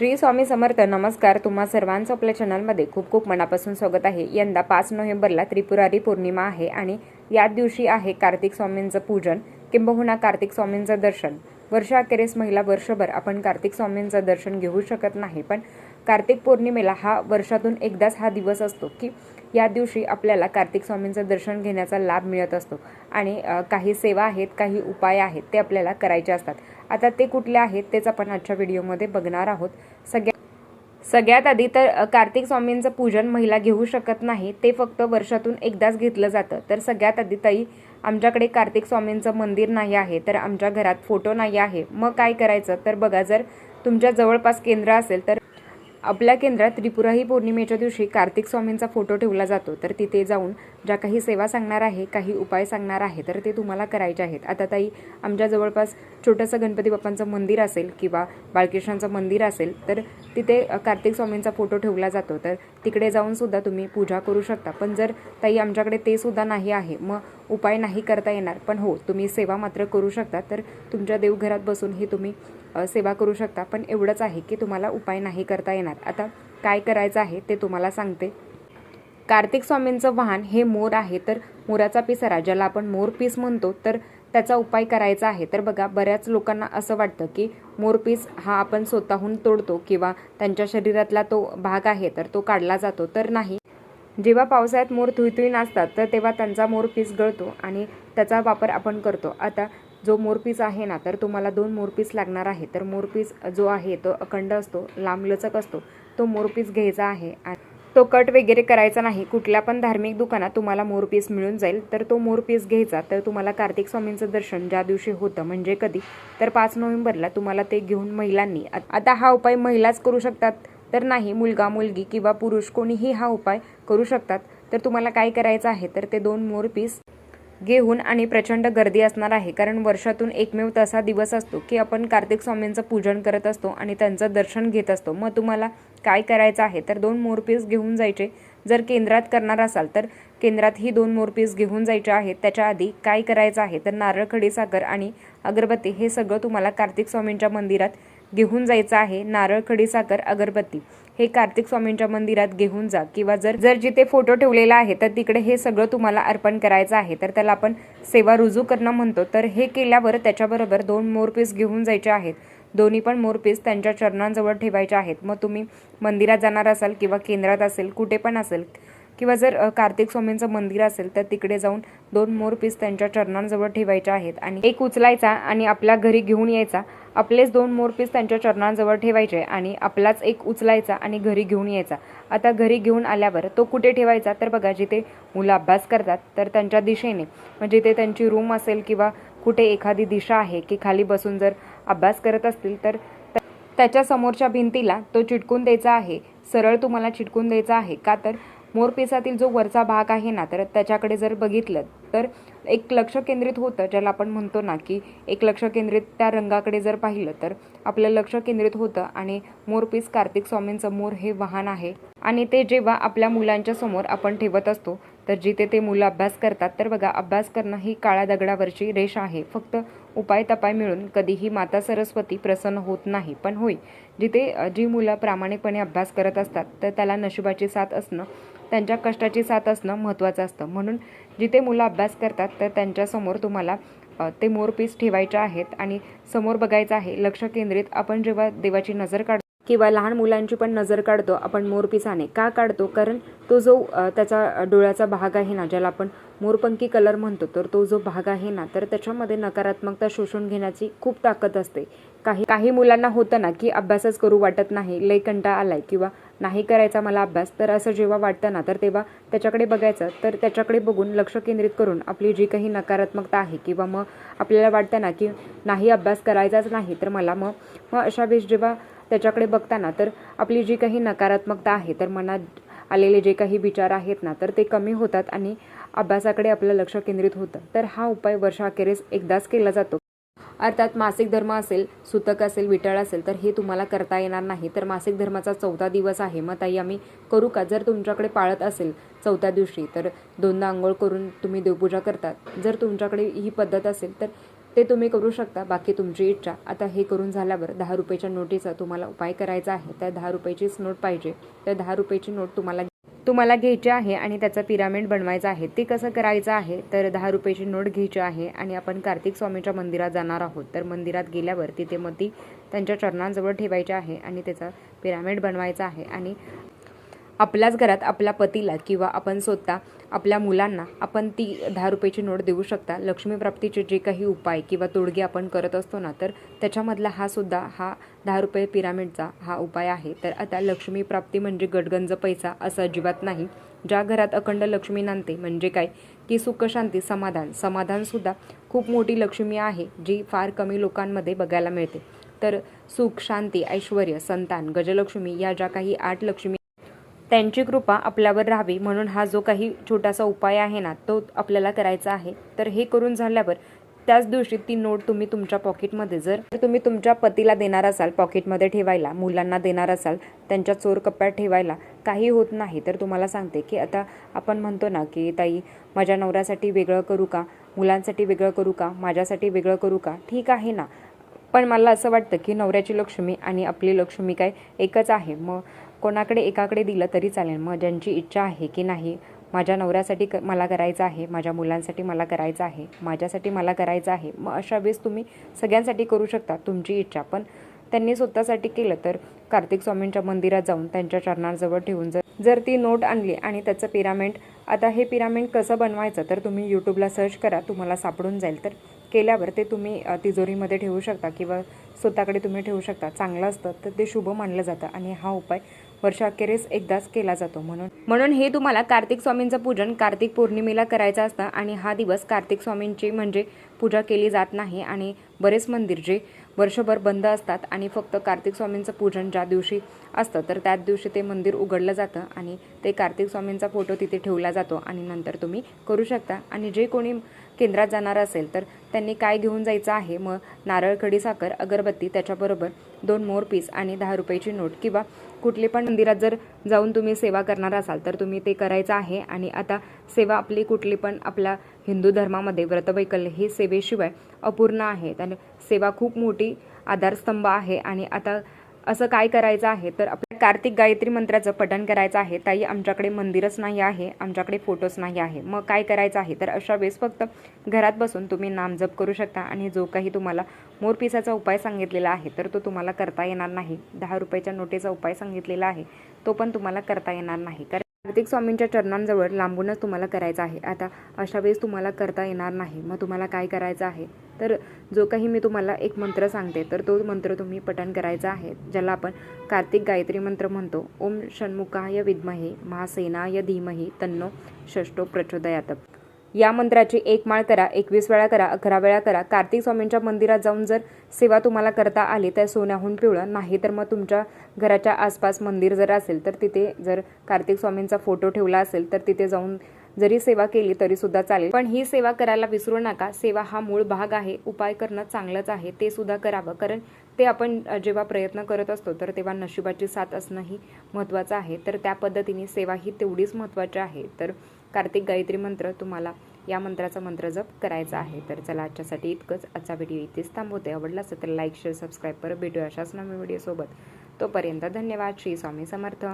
श्री स्वामी समर्थ नमस्कार. तुम्हा सर्वांचं आपल्या चॅनलमध्ये खूप खूप मनापासून स्वागत आहे. यंदा पाच नोव्हेंबरला त्रिपुरारी पौर्णिमा आहे आणि याच दिवशी आहे कार्तिक स्वामींचं पूजन. किंबहुना कार्तिक स्वामींचं दर्शन. वर्षाअखेरीस महिला वर्षभर आपण कार्तिक स्वामींचं दर्शन घेऊ शकत नाही पण कार्तिक पौर्णिमेला हा वर्षातून एकदाच हा दिवस असतो की या दिवशी आपल्याला कार्तिक स्वामींचं दर्शन घेण्याचा लाभ मिळत असतो. आणि काही सेवा आहेत काही उपाय आहेत ते आपल्याला करायचे असतात. आता ते कुठले आहेत तेच आपण आजच्या व्हिडिओमध्ये बघणार आहोत. सगळ्या सगळ्यात आधी तर कार्तिक स्वामींचं पूजन महिला घेऊ शकत नाही ते फक्त वर्षातून एकदाच घेतलं जातं. तर सगळ्यात आधी ताई आमच्याकडे कार्तिक स्वामींचं मंदिर नाही आहे तर आमच्या घरात फोटो नाही आहे. मग काय करायचं? तर बघा जर तुमच्या जवळपास केंद्र असेल तर आपल्या केंद्रात त्रिपुराही पौर्णिमेच्या दिवशी कार्तिक स्वामींचा फोटो ठेवला जातो. तर तिथे जाऊन ज्या काही सेवा सांगणार आहे काही उपाय सांगणार आहे तर ते तुम्हाला करायचे आहेत. आता ताई आमच्या जवळपास छोटंसं गणपती बाप्पांचं मंदिर असेल किंवा बाळकृष्णांचं मंदिर असेल तर तिथे कार्तिक स्वामींचा फोटो ठेवला जातो. तर तिकडे जाऊन सुद्धा तुम्ही पूजा करू शकता. पण जर ताई आमच्याकडे ते सुद्धा नाही आहे मग उपाय नाही करता येणार. पण हो तुम्ही सेवा मात्र करू शकता. तर तुमच्या देवघरात बसून ही तुम्ही सेवा करू शकता पण एवढंच आहे की तुम्हाला उपाय नाही करता येणार. आता काय करायचं आहे ते तुम्हाला सांगते. कार्तिक स्वामींचं वाहन हे मोर आहे तर मोराचा पिसारा ज्याला आपण मोर पीस म्हणतो तर त्याचा उपाय करायचा आहे. तर बघा बऱ्याच लोकांना असं वाटतं की मोरपीस हा आपण स्वतःहून तोडतो किंवा त्यांच्या शरीरातला तो भाग आहे तर तो काढला जातो. तर नाही. जेव्हा पावसाळ्यात मोर थुईथुई नाचतात तर तेव्हा त्यांचा मोरपीस गळतो आणि त्याचा वापर आपण करतो. आता जो मोरपीस आहे ना तर तुम्हाला दोन मोरपीस लागणार आहे. तर मोरपीस जो आहे तो अखंड असतो लांबलचक असतो. तो मोरपीस घ्यायचा आहे आणि तो कट वगैरे करायचा नाही. कुठल्या पण धार्मिक दुकानात तुम्हाला मोरपीस मिळून जाईल. तर तो मोरपीस घ्यायचा. तर तुम्हाला कार्तिक स्वामींचं दर्शन ज्या दिवशी होतं म्हणजे कधी? तर पाच नोव्हेंबरला तुम्हाला ते घेऊन महिलांनी आता हा उपाय महिलाच करू शकतात? तर नाही मुलगा मुलगी किंवा पुरुष कोणीही हा उपाय करू शकतात. तर तुम्हाला काय करायचं आहे? तर ते दोन मोरपीस घेऊन आणि प्रचंड गर्दी असणार आहे. कारण वर्षातून एकमेव तसा दिवस असतो की आपण कार्तिक स्वामींचं पूजन करत असतो आणि त्यांचं दर्शन घेत असतो. मग तुम्हाला काय करायचं आहे? तर दोन मोरपीस घेऊन जायचे. जर केंद्रात करणार असाल तर केंद्रात ही दोन मोरपीस घेऊन जायचे आहेत. त्याच्या आधी काय करायचं आहे? तर नारळ खडीसाखर आणि अगरबत्ती हे सगळं तुम्हाला कार्तिक स्वामींच्या मंदिरात घेऊन जायचं आहे. नारळ खडीसाखर अगरबत्ती हे कार्तिक स्वामींच्या मंदिरात घेऊन जा किंवा जर जर जिथे फोटो ठेवलेला आहे तर तिकडे हे सगळं तुम्हाला अर्पण करायचं आहे. तर त्याला आपण सेवा रुजू करणं म्हणतो. तर हे केल्यावर त्याच्याबरोबर दोन मोरपीस घेऊन जायचे आहेत. दोन्ही पण मोरपीस त्यांच्या चरणांजवळ ठेवायचे आहेत. मग तुम्ही मंदिरात जाणार असाल किंवा केंद्रात असेल कुठे पण असेल किंवा जर कार्तिक स्वामींचं मंदिर असेल तर तिकडे जाऊन दोन मोरपीस त्यांच्या चरणांजवळ ठेवायचे आहेत. आणि एक उचलायचा आणि आपल्या घरी घेऊन यायचा. आपलेच दोन मोरपीस त्यांच्या चरणांजवळ ठेवायचे आणि आपलाच एक उचलायचा आणि घरी घेऊन यायचा. आता घरी घेऊन आल्यावर तो कुठे ठेवायचा? तर बघा जिथे मुलं अभ्यास करतात तर त्यांच्या दिशेने. म्हणजे जिथे त्यांची रूम असेल किंवा कुठे एखादी दिशा आहे की खाली बसून जर अभ्यास करत असतील तर त्याच्या समोरच्या भिंतीला तो चिटकून द्यायचा आहे. सरळ तुम्हाला चिटकून द्यायचा आहे का? तर मोरपिसातील जो वरचा भाग आहे ना तर त्याच्याकडे जर बघितलं तर एक लक्ष केंद्रित होतं ज्याला आपण म्हणतो ना की एक लक्ष केंद्रित त्या रंगाकडे जर पाहिलं तर आपलं लक्ष केंद्रित होतं आणि मोरपीस कार्तिक स्वामींचं मोर हे वाहन आहे. आणि ते जेव्हा आपल्या मुलांच्या समोर आपण ठेवत असतो तर जिथे ते मुलं अभ्यास करतात तर बघा अभ्यास करणं ही काळ्या दगडावरची रेष आहे. फक्त उपाय तपाय मिळून कधीही माता सरस्वती प्रसन्न होत नाही पण होय. जिथे जी मुलं प्रामाणिकपणे अभ्यास करत असतात तर त्याला नशिबाची साथ असणं त्यांच्या कष्टाची साथ असणं महत्त्वाचं असतं. म्हणून जिथे मुलं अभ्यास करतात तर त्यांच्यासमोर तुम्हाला ते मोरपीस ठेवायचे आहेत आणि समोर बघायचं आहे लक्ष केंद्रित आपण जेव्हा देवाची नजर काढतो किंवा लहान मुलांची पण नजर काढतो आपण मोरपिसाने का काढतो? कारण तो जो त्याचा डोळ्याचा भाग आहे ना ज्याला आपण मोरपंखी कलर म्हणतो तर तो जो भाग आहे ना तर त्याच्यामध्ये नकारात्मकता शोषून घेण्याची खूप ताकद असते. काही काही मुलांना होतं ना की अभ्यासच करू वाटत नाही लय कंटाळा आलाय किंवा नाही करायचा मला अभ्यास तर असं जेव्हा वाटतं ना तर तेव्हा त्याच्याकडे बघायचं. तर त्याच्याकडे बघून लक्ष केंद्रित करून आपली जी काही नकारात्मकता आहे किंवा मग आपल्याला वाटतं ना की नाही अभ्यास करायचाच नाही तर मला मग मग अशा वेळेस जेव्हा त्याच्याकडे बघताना तर आपली जी काही नकारात्मकता आहे तर मनात आलेले जे काही विचार आहेत ना तर ते कमी होतात आणि अभ्यासाकडे आपलं लक्ष केंद्रित होतं. तर हा उपाय वर्षाखेरीस एकदाच केला जातो. अर्थात मासिक धर्म असेल सुतक असेल विटाळ असेल तर हे तुम्हाला करता येणार नाही. तर मासिक धर्माचा चौथा दिवस आहे. मग ताई आम्ही करू का? जर तुमच्याकडे पाळत असेल चौथ्या दिवशी तर दोनदा आंघोळ करून तुम्ही देवपूजा करतात. जर तुमच्याकडे ही पद्धत असेल तर ते तुम्ही करू शकता. बाकी तुमची इच्छा. आता हे करून झाल्यावर दहा रुपयाच्या नोटीचा तुम्हाला उपाय करायचा आहे. त्या दहा रुपयाचीच नोट पाहिजे. त्या दहा रुपयाची नोट तुम्हाला तुम्हाला घ्यायची आहे आणि त्याचा पिरामिड बनवायचा आहे ते कसं करायचं आहे? तर दहा रुपयाची नोट घ्यायची आहे आणि आपण कार्तिक स्वामीच्या मंदिरात जाणार आहोत. तर मंदिरात गेल्यावर तिथे मग ती त्यांच्या चरणांजवळ ठेवायची आहे आणि त्याचा पिरामिड बनवायचा आहे आणि आपल्याच घरात आपल्या पतीला किंवा आपण स्वतः आपल्या मुलांना आपण ती दहा रुपयाची नोट देऊ शकता. लक्ष्मीप्राप्तीचे जे काही उपाय किंवा तोडगे आपण करत असतो ना तर त्याच्यामधला हा सुद्धा हा दहा रुपये पिरामिडचा हा उपाय आहे. तर आता लक्ष्मीप्राप्ती म्हणजे गडगंज पैसा असं अजिबात नाही. ज्या घरात अखंड लक्ष्मी नांदते म्हणजे काय? की सुखशांती समाधान. समाधानसुद्धा खूप मोठी लक्ष्मी आहे जी फार कमी लोकांमध्ये बघायला मिळते. तर सुख शांती ऐश्वर संतान गजलक्ष्मी या ज्या काही आठ लक्ष्मी त्यांची कृपा आपल्यावर राहावी म्हणून हा जो काही छोटासा उपाय आहे ना तो आपल्याला करायचा आहे. तर हे करून झाल्यावर त्याच दिवशी ती नोट तुम्ही तुमच्या पॉकेटमध्ये जर तुम्ही तुमच्या पतीला देणार असाल पॉकेटमध्ये ठेवायला मुलांना देणार असाल त्यांच्या चोर कप्प्यात ठेवायला काही होत नाही तर तुम्हाला सांगते की आता आपण म्हणतो ना की ताई माझ्या नवऱ्यासाठी वेगळं करू का? मुलांसाठी वेगळं करू का? माझ्यासाठी वेगळं करू का? ठीक आहे ना. पण मला असं वाटतं की नवऱ्याची लक्ष्मी आणि आपली लक्ष्मी काय एकच आहे. मग कोणाकडे एकाकडे दिलं तरी चालेल. मग ज्यांची इच्छा आहे की नाही माझ्या नवऱ्यासाठी क मला करायचं आहे माझ्या मुलांसाठी मला करायचं आहे माझ्यासाठी मला करायचं आहे मग अशा वेळेस तुम्ही सगळ्यांसाठी करू शकता तुमची इच्छा. पण त्यांनी स्वतःसाठी केलं तर कार्तिक स्वामींच्या मंदिरात जाऊन त्यांच्या चरणांजवळ ठेवून जर जर ती नोट आणली आणि त्याचं पिरामिड आता हे पिरामिड कसं बनवायचं तर तुम्ही यूट्यूबला सर्च करा तुम्हाला सापडून जाईल. तर केल्यावर ते तुम्ही तिजोरीमध्ये ठेवू शकता किंवा स्वतःकडे तुम्ही ठेवू शकता. चांगलं असतं तर ते शुभ मानलं जातं. आणि हा उपाय वर्षाखेरीस एकदाच केला जातो म्हणून. म्हणून हे तुम्हाला कार्तिक स्वामींचं पूजन कार्तिक पौर्णिमेला करायचं असतं आणि हा दिवस कार्तिक स्वामींची म्हणजे पूजा केली जात नाही आणि बरेच मंदिर जे वर्षभर बंद असतात आणि फक्त कार्तिक स्वामींचं पूजन ज्या दिवशी असतं तर त्याच दिवशी ते मंदिर उघडलं जातं आणि ते कार्तिक स्वामींचा फोटो तिथे ठेवला जातो आणि नंतर तुम्ही करू शकता. आणि जे कोणी केंद्रात जाणार असेल तर त्यांनी काय घेऊन जायचं आहे? मग नारळ खडीसाखर अगरबत्ती त्याच्याबरोबर दोन मोर पीस आणि दहा रुपयाची नोट किंवा कुठले पण मंदिरात जर जाऊन तुम्ही सेवा करणार असाल तर तुम्ही ते करायचं आहे. आणि आता सेवा आपली कुठली पण आपल्या हिंदू धर्मामध्ये व्रतवैकल्य हे सेवेशिवाय अपूर्ण आहे. आणि सेवा खूप मोठी आधारस्तंभ आहे. आणि आता असं काय करायचं आहे? तर आपल्या कार्तिक गायत्री मंत्राचं पठण करायचं आहे. ताई आमच्याकडे मंदिरच नाही आहे. आमच्याकडे फोटोच नाही आहे. मग काय करायचं आहे? तर अशा वेळेस फक्त घरात बसून तुम्ही नामजप करू शकता आणि जो काही तुम्हाला मोरपिसाचा उपाय सांगितलेला आहे तर तो तुम्हाला करता येणार नाही. दहा रुपयाच्या नोटेचा उपाय सांगितलेला आहे तो पण तुम्हाला करता येणार नाही. कारण कार्तिक स्वामींच्या चरणांजवळ लांबूनच तुम्हाला करायचं आहे. आता अशा वेळेस तुम्हाला करता येणार नाही. मग तुम्हाला काय करायचं आहे? तर जो काही मी तुम्हाला एक मंत्र सांगते तर तो मंत्र तुम्ही पठण करायचा आहे ज्याला आपण कार्तिक गायत्री मंत्र म्हणतो. ओम षण्मुखाय विद्महे महासेनाय धीमही तन्नो षष्टो प्रचोदयात. या मंत्राची एक माळ करा एकवीस वेळा करा अकरा वेळा करा. कार्तिक स्वामींच्या मंदिरात जाऊन जर सेवा तुम्हाला करता आली तर सोन्याहून पिवळं. नाही तर मग तुमच्या घराच्या आसपास मंदिर जर असेल तर तिथे जर कार्तिक स्वामींचा फोटो ठेवला असेल तर तिथे जाऊन जरी सेवा केली तरी सुद्धा चालेल. पण ही सेवा करायला विसरू नका. सेवा हा मूळ भाग आहे. उपाय करणं चांगलंच आहे. ते सुद्धा करावं. कारण ते आपण जेव्हा प्रयत्न करत असतो तर तेव्हा नशिबाची साथ असणंही महत्त्वाचं आहे. तर त्या पद्धतीने सेवा ही तेवढीच महत्त्वाची आहे. तर कार्तिक गायत्री मंत्र तुम्हाला या मंत्राचा मंत्र जप करायचा आहे. तर चला आजच्यासाठी इतकंच. आजचा व्हिडिओ इथेच थांबवते. आवडला असेल तर लाईक शेअर सबस्क्राईब करत भेटूया अशाच नवीन व्हिडिओसोबत. तोपर्यंत धन्यवाद. श्री स्वामी समर्थ.